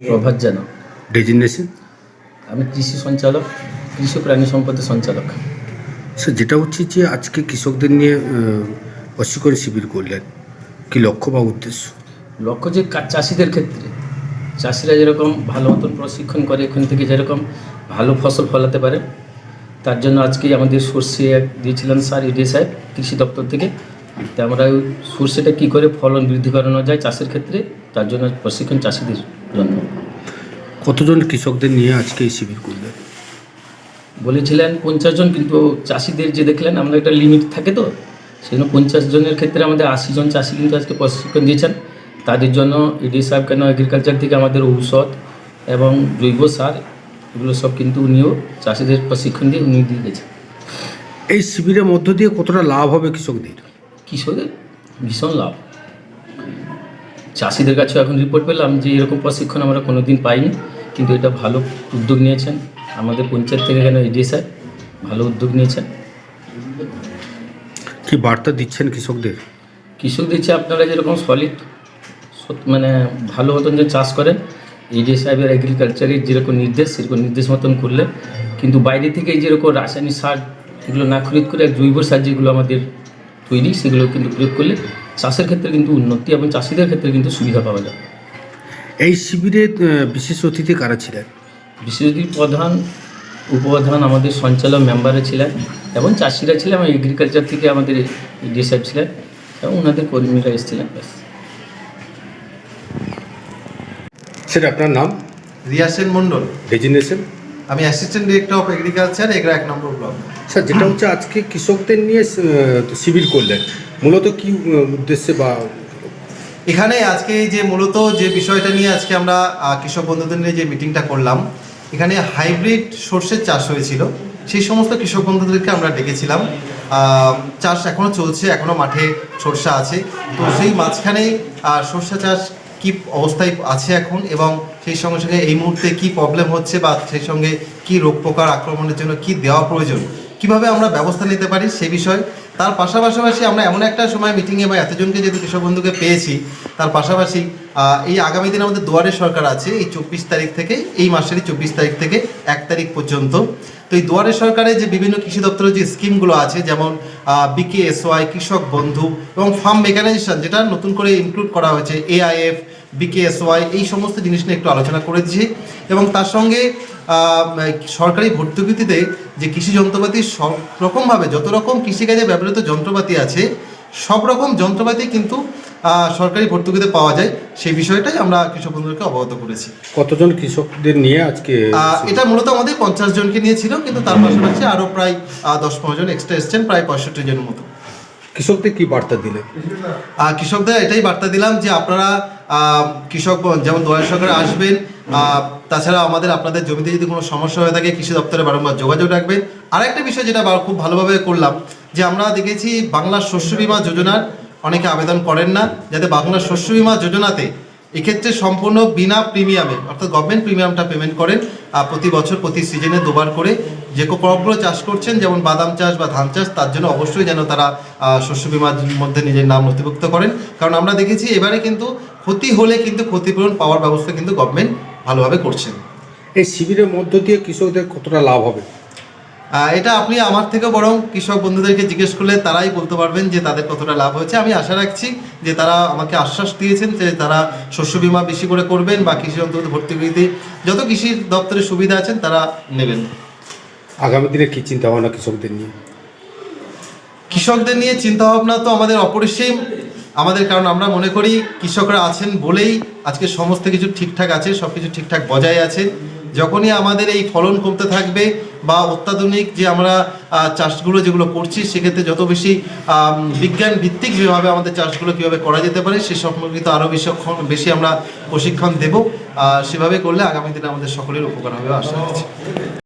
প্রভাত জানা। ডেজিগনেশন আমি কৃষি সঞ্চালক কৃষি প্রাণী সম্পদের সঞ্চালক। স্যার যেটা হচ্ছে যে আজকে কৃষকদের নিয়ে প্রশিক্ষণ শিবির করলেন। কি লক্ষ্য বা উদ্দেশ্য? লক্ষ্য যে চাষিদের ক্ষেত্রে। চাষিরা যেরকম ভালো মতন প্রশিক্ষণ করে এখান থেকে যেরকম ভালো ফসল ফলাতে পারে তার জন্য আজকে আমাদের সর্ষে দিয়েছিলেন স্যার ইডি সাহেব কৃষি দপ্তর থেকে। তা আমরা ওই সর্ষেটা কী করে ফলন বৃদ্ধি করানো যায় চাষের ক্ষেত্রে তার জন্য প্রশিক্ষণ চাষিদের জন্য। কতজন কৃষকদের নিয়ে আজকে এই শিবির করলেন? বলেছিলেন পঞ্চাশ জন কিন্তু চাষিদের যে দেখলেন আমরা একটা লিমিট থাকে তো সেই জন্য পঞ্চাশ জনের ক্ষেত্রে আমাদের আশি জন চাষি কিন্তু আজকে প্রশিক্ষণ দিয়েছেন। তাদের জন্য ইডি সাহেব কেন এগ্রিকালচার থেকে আমাদের ঔষধ এবং জৈব সার এগুলো সব কিন্তু উনিও চাষিদের প্রশিক্ষণ দিয়ে উনি দিয়ে গেছেন। এই শিবিরের মধ্য দিয়ে কতটা লাভ হবে কৃষকদের? কৃষকদের ভীষণ লাভ। চাষিদের কাছেও এখন রিপোর্ট পেলাম যে এরকম প্রশিক্ষণ আমরা কোনো দিন পাইনি কিন্তু এটা ভালো উদ্যোগ নিয়েছেন। আমাদের পঞ্চায়েত থেকে কেন ইডি সাহেব ভালো উদ্যোগ নিয়েছেন। কি বার্তা দিচ্ছেন কৃষকদের? কৃষক দিচ্ছে আপনারা যেরকম সলিড মানে ভালো মতন যে চাষ করেন ইডি সাহেবের এগ্রিকালচারের যেরকম নির্দেশ সেরকম নির্দেশ মতন করলে কিন্তু বাইরে থেকে এই যেরকম রাসায়নিক সার এগুলো না খরিদ করে জৈব সার যেগুলো আমাদের তৈরি সেগুলো কিন্তু প্রয়োগ করলে চাষের ক্ষেত্রে কিন্তু উন্নতি এবং চাষিদের ক্ষেত্রে কিন্তু সুবিধা পাওয়া যায়। এই শিবিরে বিশেষ অতিথি কারা ছিলেন? বিশেষত প্রধান উপপ্রধান আমাদের সঞ্চালক মেম্বারে ছিলেন এবং চাষিরা ছিলেন এবং এগ্রিকালচার থেকে আমাদের ইডি সাহেব ছিলেন এবং ওনাদের কর্মীরা এসেছিলেন। ব্যাস। সেটা আপনার নাম? রিয়াসেন মণ্ডল। ডেজিগনেশন আমি assistant director of agriculture Egra এক নম্বর ব্লক স্যার যেটা হচ্ছে আজকে কৃষকদের নিয়ে শিবির করলেন মূলত কি উদ্দেশ্যে বা এখানে আজকে যে মূলত যে বিষয়টা নিয়ে আজকে আমরা কৃষক বন্ধুদের নিয়ে যে মিটিংটা করলাম এখানে হাইব্রিড সর্ষের চাষ হয়েছিল। সেই সমস্ত কৃষক বন্ধুদেরকে আমরা ডেকেছিলাম। চাষ এখনও চলছে এখনও মাঠে সর্ষা আছে। তো সেই মাঝখানে সর্ষা চাষ কি অবস্থায় আছে এখন এবং সেই সঙ্গে সঙ্গে এই মুহূর্তে কি প্রবলেম হচ্ছে বা সেই সঙ্গে কি রোগ পোকার আক্রমণের জন্য কি দেওয়া প্রয়োজন? কীভাবে আমরা ব্যবস্থা নিতে পারি সে বিষয় তার পাশাপাশি আমরা এমন একটা সময় মিটিংয়ে বা এতজনকে যেহেতু কৃষক বন্ধুকে পেয়েছি, তার পাশাপাশি এই আগামী দিনে আমাদের দুয়ারে সরকার আছে, এই চব্বিশ তারিখ থেকে, এই মাসেরই চব্বিশ তারিখ থেকে এক তারিখ পর্যন্ত। তো এই দুয়ারে সরকারে যে বিভিন্ন কৃষি দপ্তরের যে স্কিমগুলো আছে, যেমন বিকেএসওয়াই কৃষক বন্ধু এবং ফার্ম মেকানাইজেশন যেটা নতুন করে ইনক্লুড করা হয়েছে এআইএফ বিকেএসওয়াই এই সমস্ত জিনিস নিয়ে একটু আলোচনা করেছি এবং তার সঙ্গে সরকারি ভর্তুকিতে যে কৃষি যন্ত্রপাতি সব রকমভাবে যত রকম কৃষিকাজে ব্যবহৃত যন্ত্রপাতি আছে সব রকম যন্ত্রপাতি কিন্তু সরকারি ভর্তুকিতে পাওয়া যায়। সেই বিষয়টাই আমরা কৃষক বন্ধুদেরকে অবগত করেছি। কতজন কৃষকদের নিয়ে আজকে এটা মূলত আমাদের পঞ্চাশ জনকে নিয়েছিল কিন্তু তার পাশাপাশি আরও প্রায় দশ পনেরো জন এক্সট্রা এসছেন প্রায় পঁয়ষট্টি জনের মতো। কৃষকদের কি বার্তা দিলেন? কৃষকদের এটাই বার্তা দিলাম যে আপনারা কৃষক যেমন দয়া সরকার আসবেন তাছাড়া আমাদের আপনাদের জমিতে যদি কোনো সমস্যা হয়ে থাকে, কৃষি দপ্তরে বারংবার যোগাযোগ রাখবেন। আরেকটা বিষয় যেটা খুব ভালোভাবে করলাম, যে আমরা দেখেছি বাংলার শস্য বিমা যোজনার অনেকে আবেদন করেন না, যাতে বাংলার শস্য বিমা যোজনাতে এক্ষেত্রে সম্পূর্ণ বিনা প্রিমিয়ামে অর্থাৎ গভর্নমেন্ট প্রিমিয়ামটা পেমেন্ট করেন প্রতি বছর, প্রতি সিজনে দুবার করে। যে ক্রপগুলো চাষ করছেন, যেমন বাদাম চাষ বা ধান চাষ, তার জন্য অবশ্যই যেন তারা শস্য বীমার মধ্যে নিজের নাম নথিভুক্ত করেন। কারণ আমরা দেখেছি এবারে কিন্তু ক্ষতি হলে কিন্তু ক্ষতিপূরণ পাওয়ার ব্যবস্থা কিন্তু গভর্নমেন্ট ভালোভাবে করছেন। এই শিবিরের মধ্য দিয়ে কৃষকদের কতটা লাভ হবে? এটা আপনি আমার থেকে বরং কৃষক বন্ধুদেরকে জিজ্ঞেস করলে তারাই বলতে পারবেন যে তাদের কতটা লাভ হয়েছে। আমি আশা রাখছি যে তারা আমাকে আশ্বাস দিয়েছেন যে তারা শস্য বীমা বেশি করে করবেন বা কৃষি যন্ত্রপাতি ভর্তুকিতে যত কৃষি দপ্তরের সুবিধা আছেন তারা নেবেন। আগামী দিনে কি চিন্তা ভাবনা কৃষকদের নিয়ে? কৃষকদের নিয়ে চিন্তাভাবনা তো আমাদের অপরিসীম। আমাদের কারণ আমরা মনে করি কৃষকরা আছেন বলেই আজকে সমস্ত কিছু ঠিকঠাক আছে সব কিছু ঠিকঠাক বজায় আছে। যখনই আমাদের এই ফলন কমতে থাকবে বা অত্যাধুনিক যে আমরা চাষগুলো যেগুলো করছি, সেক্ষেত্রে যত বেশি বিজ্ঞান ভিত্তিক যেভাবে আমাদের চাষগুলো কীভাবে করা যেতে পারে, সে সম্পর্কিত আরও বেশিক্ষণ বেশি আমরা প্রশিক্ষণ দেব। সেভাবে করলে আগামী দিনে আমাদের সকলের উপকার হবে আশা রাখছি।